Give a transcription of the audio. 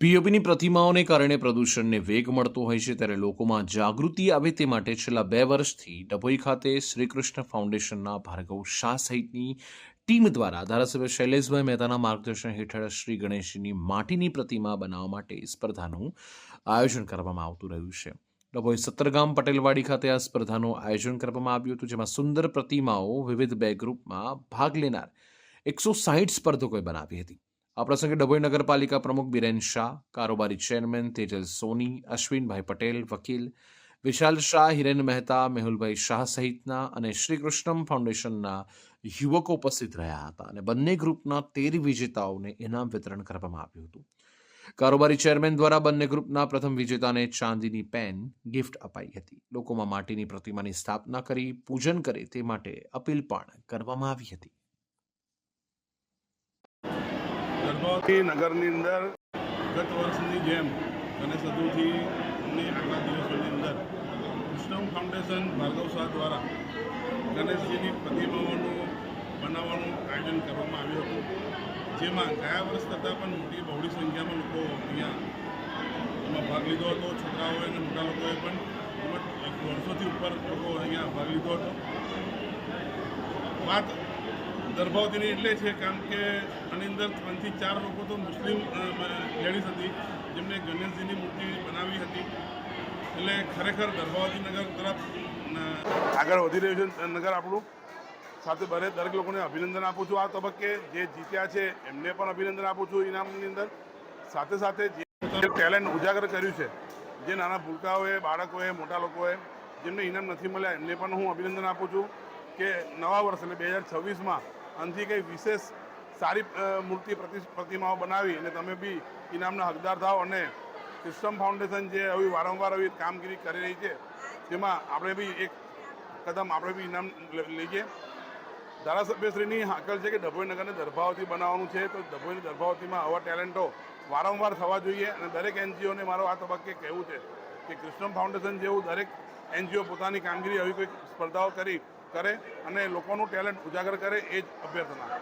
પીઓપીની પ્રતિમાઓને કારણે પ્રદૂષણને વેગ મળતો હોય છે, ત્યારે લોકોમાં જાગૃતિ આવે તે માટે છેલ્લા બે વર્ષથી ડભોઈ ખાતે શ્રીકૃષ્ણ ફાઉન્ડેશનના ભાર્ગવ શાહ સહિતની ટીમ દ્વારા ધારાસભ્ય શૈલેષભાઈ મહેતાના માર્ગદર્શન હેઠળ શ્રી ગણેશજીની માટીની પ્રતિમા બનાવવા માટે સ્પર્ધાનું આયોજન કરવામાં આવતું રહ્યું છે. ડભોઈ સત્તરગામ પટેલવાડી ખાતે આ સ્પર્ધાનું આયોજન કરવામાં આવ્યું હતું, જેમાં સુંદર પ્રતિમાઓ વિવિધ બે ગ્રુપમાં ભાગ લેનાર એકસો સાહીઠ સ્પર્ધકોએ બનાવી હતી. આ પ્રસંગે ડભોઈ નગરપાલિકા પ્રમુખ બિરેન શાહ, કારોબારી ચેરમેન તેજલ સોની, અશ્વિનભાઈ પટેલ, વકીલ વિશાલ શાહ, હિરેન મહેતા, મેહુલભાઈ શાહ સહિતના અને શ્રી કૃષ્ણમ ફાઉન્ડેશનના યુવકો ઉપસ્થિત રહ્યા હતા અને બંને ગ્રુપના તેર વિજેતાઓને ઇનામ વિતરણ કરવામાં આવ્યું હતું. કારોબારી ચેરમેન દ્વારા બંને ગ્રુપના પ્રથમ વિજેતાને ચાંદીની પેન ગિફ્ટ અપાઈ હતી. લોકોમાં માટીની પ્રતિમાની સ્થાપના કરી પૂજન કરે તે માટે અપીલ પણ કરવામાં આવી હતી. ગર્ભવતી નગરની અંદર ગત વર્ષની જેમ ગણેશ ચતુર્થીની આગલા દિવસોની અંદર કૃષ્ણમ ફાઉન્ડેશન ભાર્ગવ શાહ દ્વારા ગણેશજીની પ્રતિમાઓનું બનાવવાનું આયોજન કરવામાં આવ્યું હતું. જેમાં ગયા વર્ષ કરતાં પણ મોટી બહોળી સંખ્યામાં લોકો અહીંયા એમાં ભાગ લીધો હતો. છોકરાઓએ અને મોટા લોકોએ પણ એમાં વર્ષોથી ઉપર લોકો અહીંયા ભાગ લીધો હતો. વાત ગર્ભવતીની એટલે છે કારણ કે આની અંદર ત્રણથી ચાર લોકો તો મુસ્લિમ લેડીઝ હતી, જેમને ગણેશજીની મૂર્તિ બનાવી હતી. એટલે ખરેખર ગર્ભવતી નગર તરફ આગળ વધી રહ્યું છે નગર આપણું. સાથે બરે દરેક લોકોને અભિનંદન આપું છું આ તબક્કે. જે જીત્યા છે, એમને પણ અભિનંદન આપું છું ઇનામની અંદર. સાથે સાથે જે ટેલેન્ટ ઉજાગર કર્યું છે, જે નાના ભૂલકાઓએ, બાળકોએ, મોટા લોકોએ, જેમને ઇનામ નથી મળ્યા, એમને પણ હું અભિનંદન આપું છું કે નવા વર્ષ એટલે બે હજાર છવ્વીસમાં આનાથી કંઈ વિશેષ સારી મૂર્તિ પ્રતિ, પ્રતિમાઓ બનાવી અને તમે બી ઇનામના હકદાર થાઓ અને સિસ્ટમ ફાઉન્ડેશન જે આવી વારંવાર આવી કામગીરી કરી રહી છે, તેમાં આપણે બી એક કદમ આપણે બી ઇનામ લઈએ. ધારાસભ્યશ્રીની હાકલ છે કે ડભોઈ નગરને દરભાવતી બનાવવાનું છે, તો ડભોઈની દર્ભાવતીમાં આવા ટેલેન્ટો વારંવાર થવા જોઈએ અને દરેક એનજીઓને મારો આ તબક્કે કહેવું છે કે કૃષ્ણમ ફાઉન્ડેશન જેવું દરેક એનજીઓ પોતાની કામગીરી આવી કોઈ સ્પર્ધાઓ કરી કરે અને લોકોનું ટેલેન્ટ ઉજાગર કરે એ જ અભ્યર્થના.